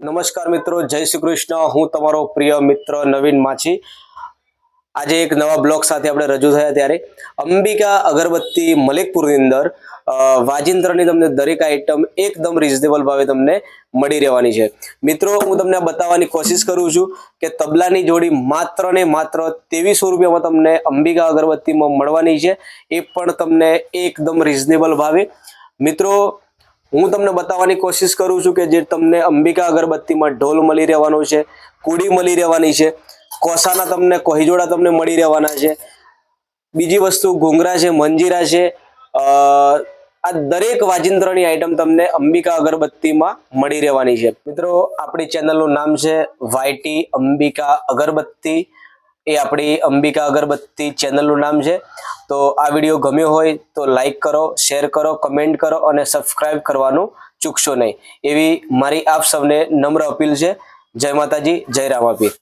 નમસ્કાર મિત્રો, જય શ્રી કૃષ્ણ. હું તમારો પ્રિય મિત્ર નવીન માછી. આજે એક નવા બ્લોગ સાથે આપણે રજૂ થયા ત્યારે અંબિકા અગરબત્તી મલિકપુરની અંદર વાજિંત્રની તમને દરેક આઇટમ એકદમ રિઝનેબલ ભાવે તમને મળી રહેવાની છે. મિત્રો, હું તમને બતાવવાની કોશિશ કરું છું કે તબલાની જોડી માત્ર ને માત્ર ત્રેવીસો રૂપિયામાં તમને અંબિકા અગરબત્તીમાં મળવાની છે. એ પણ તમને એકદમ રિઝનેબલ ભાવે. મિત્રો હું તમને બતાવવાની કોશિશ કરું છું કે જે તમને અંબિકા અગરબત્તીમાં ઢોલ મળી રહેવાનો છે, કુડી મળી રહેવાની છે, કોસાના તમને કોહિજોડા તમને મળી રહેવાના છે, બીજી વસ્તુ ઘૂંઘરા છે, મંજીરા છે આ દરેક વાજિંત્રની આઈટમ તમને અંબિકા અગરબત્તીમાં મળી રહેવાની છે. મિત્રો, આપણી ચેનલનું નામ છે વાયટી અંબિકા અગરબત્તી. એ આપણી અંબિકા અગરબત્તી ચેનલનું નામ છે. તો આ વીડિયો ગમ્યો હોય તો લાઇક કરો શેર કરો કમેન્ટ કરો અને સબસ્ક્રાઇબ કરવાનું ચૂકશો નહીં. એવી મારી આપ સૌને નમ્ર અપીલ છે. જય માતાજી, જય રામાપીર